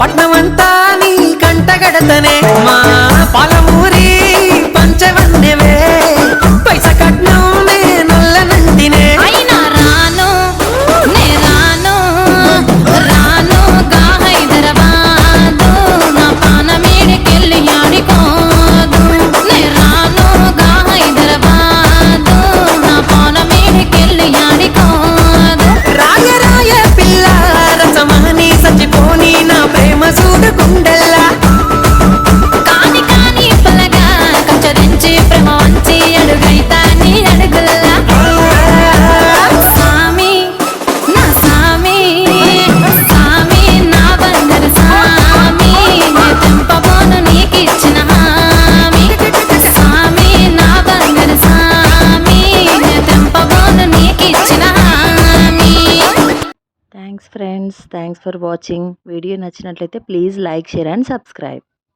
పట్నమంతా నీ కంటగడతనే మా పాలమూరి పంచవ thanks friends thanks for watching video నచ్చినట్లయితే please like share and subscribe